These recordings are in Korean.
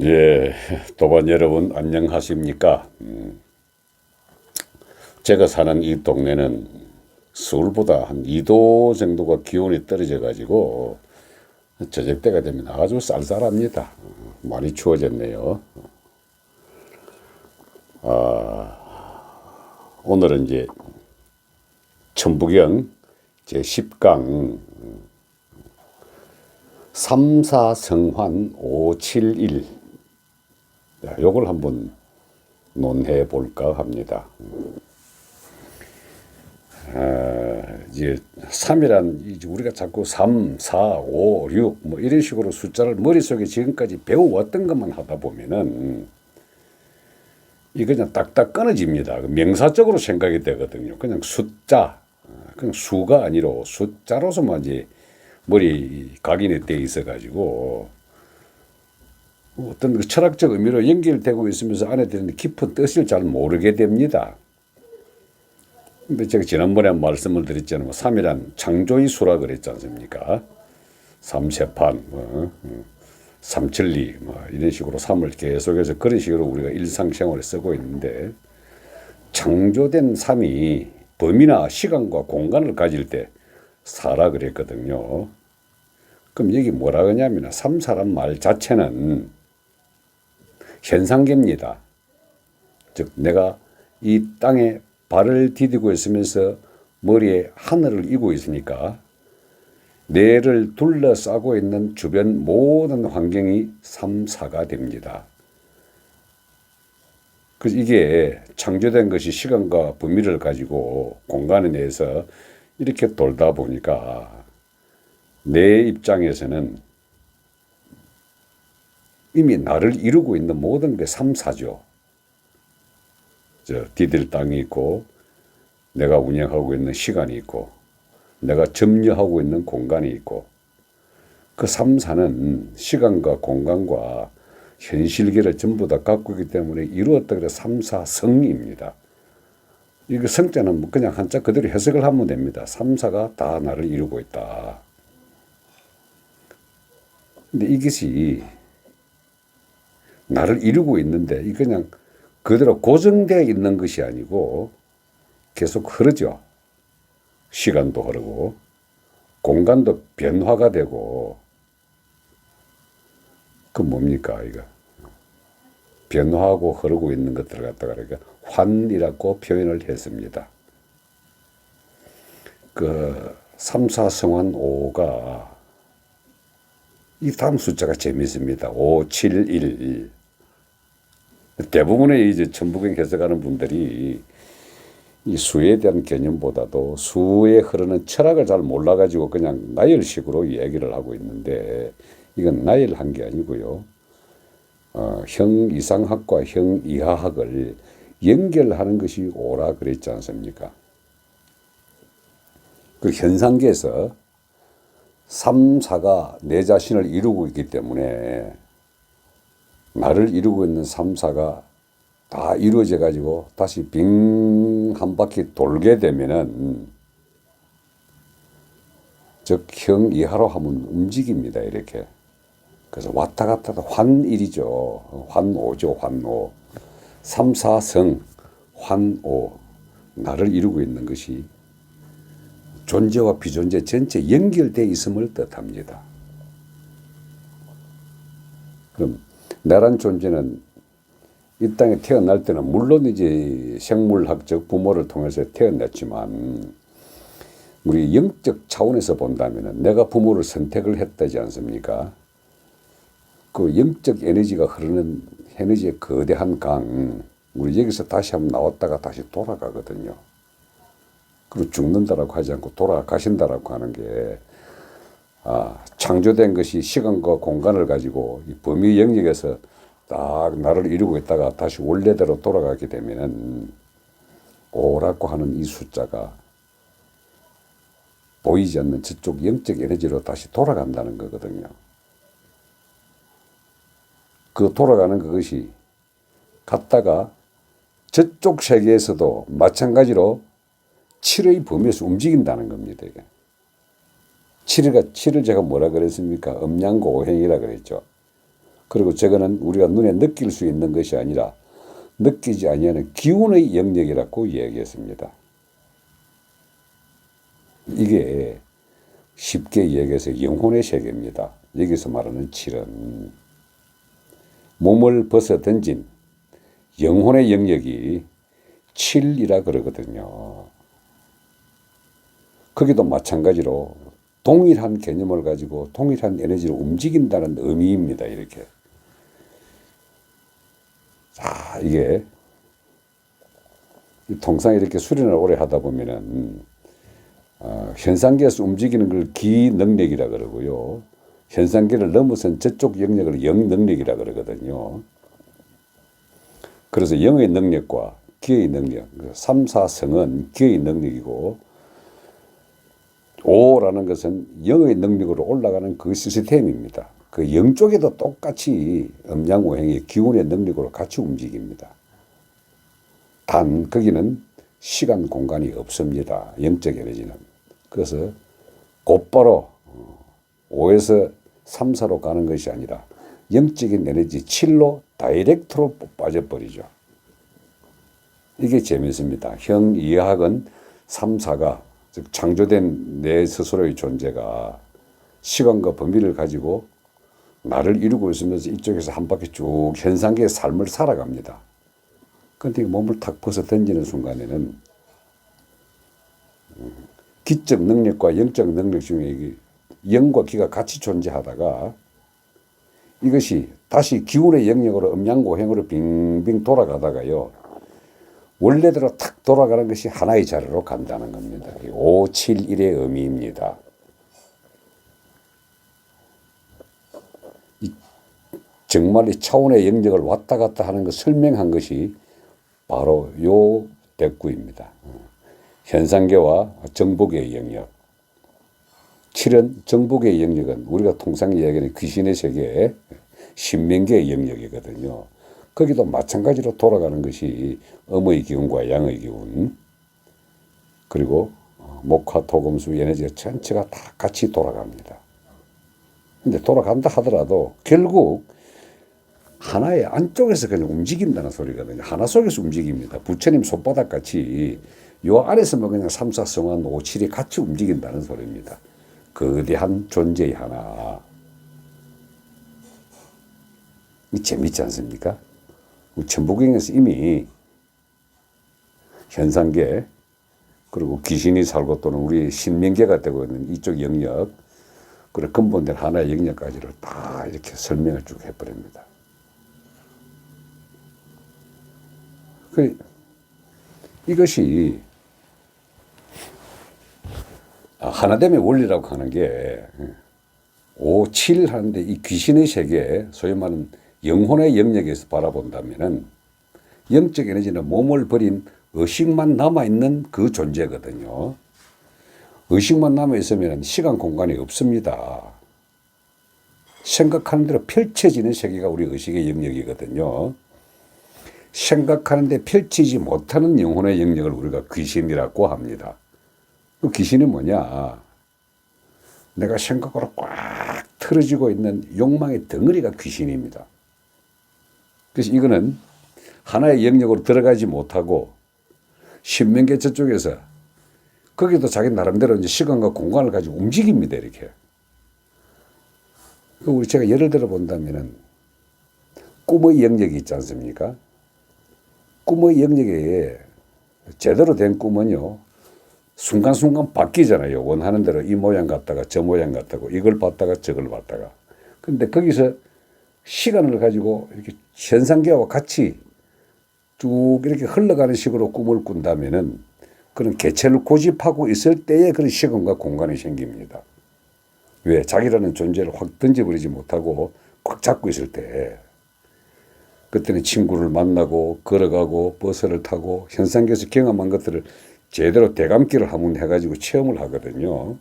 예, 도반 여러분 안녕하십니까? 음, 제가 사는 이 동네는 서울보다 한 2도 정도가 기온이 떨어져 가지고 저녁 때가 되면 아주 쌀쌀합니다. 어, 많이 추워졌네요. 아, 오늘은 이제 천부경 제 10강 삼사성환 571 자, 요걸 한번 논해 볼까 합니다. 아, 이제 3이란 이제 우리가 자꾸 3, 4, 5, 6 뭐 이런 식으로 숫자를 머릿속에 지금까지 배워왔던 것만 하다 보면은 이거 그냥 딱딱 끊어집니다. 그 명사적으로 생각이 되거든요. 그냥 숫자, 아, 그냥 수가 아니라 숫자로서만 이제 머리 각인이 돼 있어 가지고 어떤 그 철학적 의미로 연결되고 있으면서 안에 드는 깊은 뜻을 잘 모르게 됩니다. 근데 제가 지난번에 말씀을 드렸잖아요. 뭐 3이란 창조의 수라 그랬지 않습니까? 삼세판, 뭐, 어, 삼천리, 뭐 이런 식으로 3을 계속해서 그런 식으로 우리가 일상생활에 쓰고 있는데 창조된 3이 범위나 시간과 공간을 가질 때 사라 그랬거든요. 그럼 여기 뭐라 그러냐면 삼사란 말 자체는 현상계입니다. 즉 내가 이 땅에 발을 디디고 있으면서 머리에 하늘을 이고 있으니까 뇌를 둘러싸고 있는 주변 모든 환경이 삼사가 됩니다. 그래서 이게 창조된 것이 시간과 범위를 가지고 공간에 대해서 이렇게 돌다 보니까 내 입장에서는 이미 나를 이루고 있는 모든 게 삼사죠. 저 디딜 땅이 있고 내가 운영하고 있는 시간이 있고 내가 점유하고 있는 공간이 있고 그 삼사는 시간과 공간과 현실계를 전부 다 갖고 있기 때문에 이루었다 그래 삼사성입니다. 이거 성자는 뭐 그냥 한자 그대로 해석을 하면 됩니다. 삼사가 다 나를 이루고 있다. 근데 이것이 나를 이루고 있는데 이 그냥 그대로 고정되어 있는 것이 아니고 계속 흐르죠. 시간도 흐르고 공간도 변화가 되고 그 뭡니까 이거 변화하고 흐르고 있는 것들을 갖다가 그러니까 환이라고 표현을 했습니다. 그 삼사성환 5가 이 다음 숫자가 재미있습니다. 5, 7, 1, 1. 대부분의 이제 천부경 해석하는 분들이 이 수에 대한 개념보다도 수에 흐르는 철학을 잘 몰라가지고 그냥 나열식으로 얘기를 하고 있는데 이건 나열한 게 아니고요. 어, 형 이상학과 형 이하학을 연결하는 것이 오라 그랬지 않습니까? 그 현상계에서 삼사가 내 자신을 이루고 있기 때문에 나를 이루고 있는 삼사가 다 이루어져 가지고 다시 빙 한 바퀴 돌게 되면은 즉형 이하로 하면 움직입니다 이렇게. 그래서 왔다 갔다 환일이죠. 환오죠 환오. 삼사성 환오. 나를 이루고 있는 것이 존재와 비존재 전체 연결되어 있음을 뜻합니다. 그럼 나란 존재는 이 땅에 태어날 때는 물론 이제 생물학적 부모를 통해서 태어났지만 우리 영적 차원에서 본다면 내가 부모를 선택을 했다지 않습니까? 그 영적 에너지가 흐르는 에너지의 거대한 강, 우리 여기서 다시 한번 나왔다가 다시 돌아가거든요. 그리고 죽는다라고 하지 않고 돌아가신다라고 하는 게 아, 창조된 것이 시간과 공간을 가지고 이 범위 영역에서 딱 나를 이루고 있다가 다시 원래대로 돌아가게 되면은 오라고 하는 이 숫자가 보이지 않는 저쪽 영적 에너지로 다시 돌아간다는 거거든요. 그 돌아가는 그것이 갔다가 저쪽 세계에서도 마찬가지로 7의 범위에서 움직인다는 겁니다. 이게. 7가 7을 제가 뭐라 그랬습니까? 음양고 오행이라 그랬죠. 그리고 저거는 우리가 눈에 느낄 수 있는 것이 아니라 느끼지 아니하는 기운의 영역이라고 얘기했습니다. 이게 쉽게 얘기해서 영혼의 세계입니다. 여기서 말하는 칠은 몸을 벗어 던진 영혼의 영역이 칠이라 그러거든요. 거기도 마찬가지로 동일한 개념을 가지고 동일한 에너지를 움직인다는 의미입니다. 이렇게. 자, 이게 이 통상 이렇게 수련을 오래 하다 보면은 어, 현상계에서 움직이는 걸 기능력이라 그러고요. 현상계를 넘어선 저쪽 영역을 영능력이라 그러거든요. 그래서 영의 능력과 기의 능력, 그 삼사성은 기의 능력이고 오라는 것은 영의 능력으로 올라가는 그 시스템입니다. 그 영 쪽에도 똑같이 음양오행의 기운의 능력으로 같이 움직입니다. 단 거기는 시간 공간이 없습니다. 영적 에너지는. 그래서 곧바로 5에서 3, 4로 가는 것이 아니라 영적인 에너지 7로 다이렉트로 빠져버리죠. 이게 재밌습니다. 형 이하학은 3, 4가 즉 창조된 내 스스로의 존재가 시간과 범위를 가지고 나를 이루고 있으면서 이쪽에서 한 바퀴 쭉 현상계의 삶을 살아갑니다. 그런데 몸을 탁 벗어 던지는 순간에는 음, 기적 능력과 영적 능력 중에 영과 기가 같이 존재하다가 이것이 다시 기운의 영역으로 음양고행으로 빙빙 돌아가다가요. 원래대로 탁 돌아가는 것이 하나의 자리로 간다는 겁니다. 5, 7, 1의 의미입니다. 정말 이 차원의 영역을 왔다 갔다 하는 것 설명한 것이 바로 요 대구입니다. 현상계와 정복의 영역. 칠은 정복의 영역은 우리가 통상 이야기하는 귀신의 세계, 신명계의 영역이거든요. 거기도 마찬가지로 돌아가는 것이 음의 기운과 양의 기운, 그리고 목화, 토금수, 에너지가 전체가 다 같이 돌아갑니다. 근데 돌아간다 하더라도 결국 하나의 안쪽에서 그냥 움직인다는 소리거든요. 하나 속에서 움직입니다. 부처님 손바닥 같이 요 안에서만 그냥 삼사성한 오칠이 같이 움직인다는 소리입니다. 거대한 존재의 하나. 재밌지 않습니까? 천부경에서 이미 현상계 그리고 귀신이 살고 또는 우리 신명계가 되고 있는 이쪽 영역 그리고 근본된 하나의 영역까지를 다 이렇게 설명을 쭉 해버립니다. 그 이것이 하나됨의 원리라고 하는 게 5, 7 하는데 이 귀신의 세계, 소위 말하는 영혼의 영역에서 바라본다면은 영적 에너지는 몸을 버린 의식만 남아있는 그 존재거든요. 의식만 남아있으면 시간, 공간이 없습니다. 생각하는 대로 펼쳐지는 세계가 우리 의식의 영역이거든요. 생각하는데 펼치지 못하는 영혼의 영역을 우리가 귀신이라고 합니다. 그 귀신이 뭐냐? 내가 생각으로 꽉 틀어지고 있는 욕망의 덩어리가 귀신입니다. 그래서 이거는 하나의 영역으로 들어가지 못하고 신명계 저쪽에서 거기도 자기 나름대로 이제 시간과 공간을 가지고 움직입니다. 이렇게. 그 우리 제가 예를 들어 본다면은 꿈의 영역이 있지 않습니까? 꿈의 영역에 제대로 된 꿈은요. 순간순간 바뀌잖아요. 원하는 대로 이 모양 같다가 저 모양 같다고 이걸 봤다가 저걸 봤다가. 근데 거기서 시간을 가지고 이렇게 현상계와 같이 쭉 이렇게 흘러가는 식으로 꿈을 꾼다면은 그런 개체를 고집하고 있을 때에 그런 시간과 공간이 생깁니다. 왜? 자기라는 존재를 확 던져버리지 못하고 꽉 잡고 있을 때. 그때는 친구를 만나고 걸어가고 버스를 타고 현상계에서 경험한 것들을 제대로 대감기를 한번 해가지고 체험을 하거든요.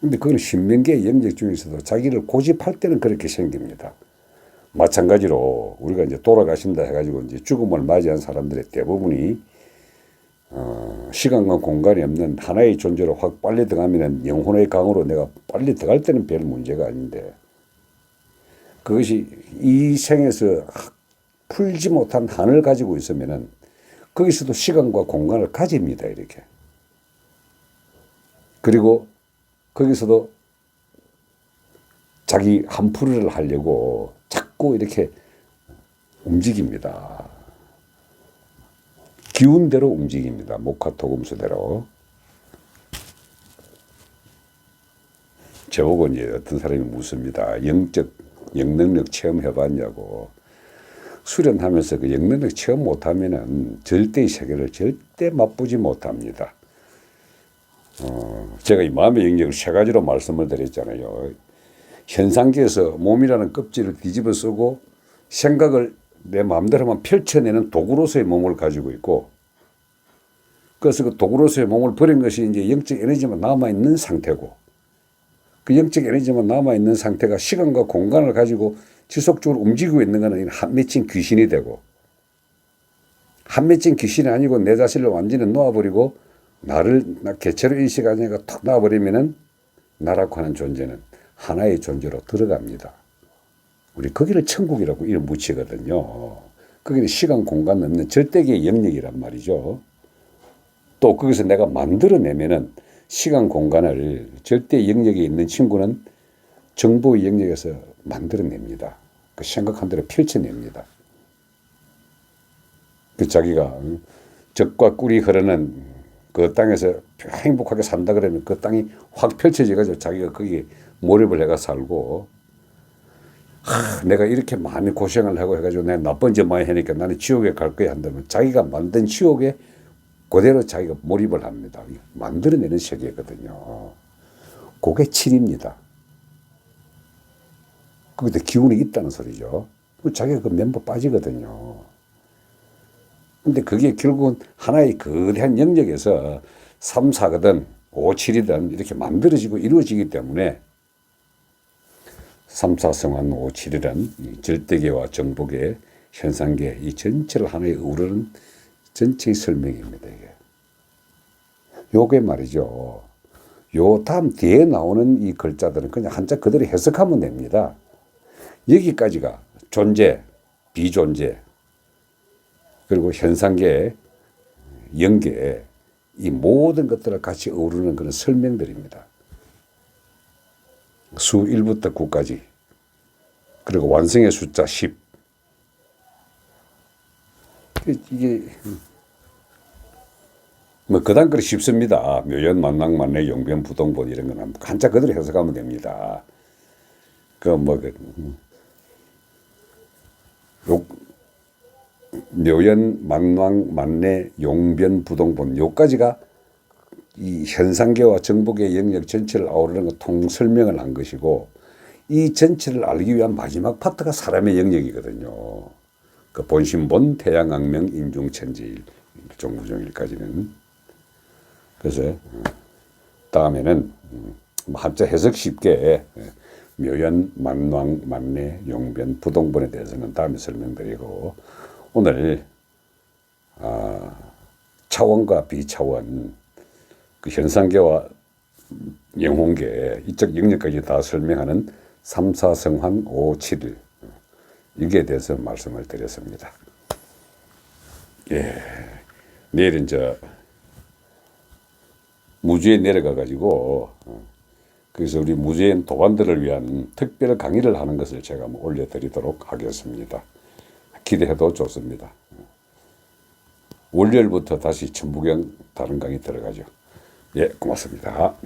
근데 그건 신명계의 영역 중에서도 자기를 고집할 때는 그렇게 생깁니다. 마찬가지로 우리가 이제 돌아가신다 해가지고 이제 죽음을 맞이한 사람들의 대부분이 어, 시간과 공간이 없는 하나의 존재로 확 빨리 들어가면 영혼의 강으로 내가 빨리 들어갈 때는 별 문제가 아닌데 그것이 이 생에서 풀지 못한 한을 가지고 있으면은 거기서도 시간과 공간을 가집니다 이렇게. 그리고 거기서도 자기 한풀이를 하려고 자꾸 이렇게 움직입니다. 기운대로 움직입니다. 목화토금수대로. 저보고 이제 어떤 사람이 묻습니다. 영적 영능력 체험해봤냐고. 수련하면서 그 영능력 체험 못하면은 절대의 세계를 절대 맛보지 못합니다. 어, 제가 이 마음의 영역을 세 가지로 말씀을 드렸잖아요. 현상계에서 몸이라는 껍질을 뒤집어 쓰고 생각을 내 마음대로만 펼쳐내는 도구로서의 몸을 가지고 있고 그래서 그 도구로서의 몸을 버린 것이 이제 영적 에너지만 남아있는 상태고 그 영적 에너지만 남아있는 상태가 시간과 공간을 가지고 지속적으로 움직이고 있는 것은 한 맺힌 귀신이 되고 한 맺힌 귀신이 아니고 내 자신을 완전히 놓아버리고 나를 나 개체로 인식하니까 탁 놔버리면은 나라고 하는 존재는 하나의 존재로 들어갑니다. 우리 거기를 천국이라고 이름 붙이거든요. 거기는 시간 공간 없는 절대계의 영역이란 말이죠. 또 거기서 내가 만들어내면은 시간 공간을 절대 영역에 있는 친구는 정보의 영역에서 만들어냅니다. 그 생각한 대로 펼쳐냅니다. 그 자기가 응? 적과 꿀이 흐르는 그 땅에서 행복하게 산다 그러면 그 땅이 확 펼쳐져 가지고 자기가 거기에 몰입을 해가 살고 하, 내가 이렇게 많이 고생을 하고 해가지고 내가 나쁜 짓 많이 하니까 나는 지옥에 갈 거야 한다면 자기가 만든 지옥에 그대로 자기가 몰입을 합니다. 만들어내는 세계거든요. 그게 칠입니다. 거기다 기운이 있다는 소리죠. 그 자기가 그 멤버 빠지거든요. 근데 그게 결국은 하나의 거대한 영역에서 3, 4거든 5, 7이든 이렇게 만들어지고 이루어지기 때문에 3, 4성환 5, 7이란 절대계와 정복의 현상계 이 전체를 하나의 우르는 전체의 설명입니다. 이게. 요게 말이죠. 요 다음 뒤에 나오는 이 글자들은 그냥 한자 그대로 해석하면 됩니다. 여기까지가 존재, 비존재, 그리고 현상계, 영계, 이 모든 것들을 같이 어우르는 그런 설명들입니다. 수 1부터 9까지. 그리고 완성의 숫자 10. 이게 뭐 그 단 글이 쉽습니다. 묘연 만낭 만내 용변 부동본 이런 거는 한자 그대로 해석하면 됩니다. 그 뭐그 요 묘연 만왕 만내 용변 부동본 요까지가 이 현상계와 정복의 영역 전체를 아우르는 거통 설명을 한 것이고 이 전체를 알기 위한 마지막 파트가 사람의 영역이거든요. 그 본심본 태양악명 인중천지일 종무종일까지는 그래서 다음에는 뭐 한자 해석 쉽게 묘연 만왕 만내 용변 부동본에 대해서는 다음에 설명드리고 오늘 아, 차원과 비차원 그 현상계와 영혼계 이쪽 영역까지 다 설명하는 삼사성환 오칠일 이게 대해서 말씀을 드렸습니다. 예, 내일은 저 무주에 내려가 가지고 어, 그래서 우리 무주인 도반들을 위한 특별 강의를 하는 것을 제가 뭐 올려드리도록 하겠습니다. 기대해도 좋습니다. 월요일부터 다시 천부경 다른 강의 들어가죠. 예, 고맙습니다.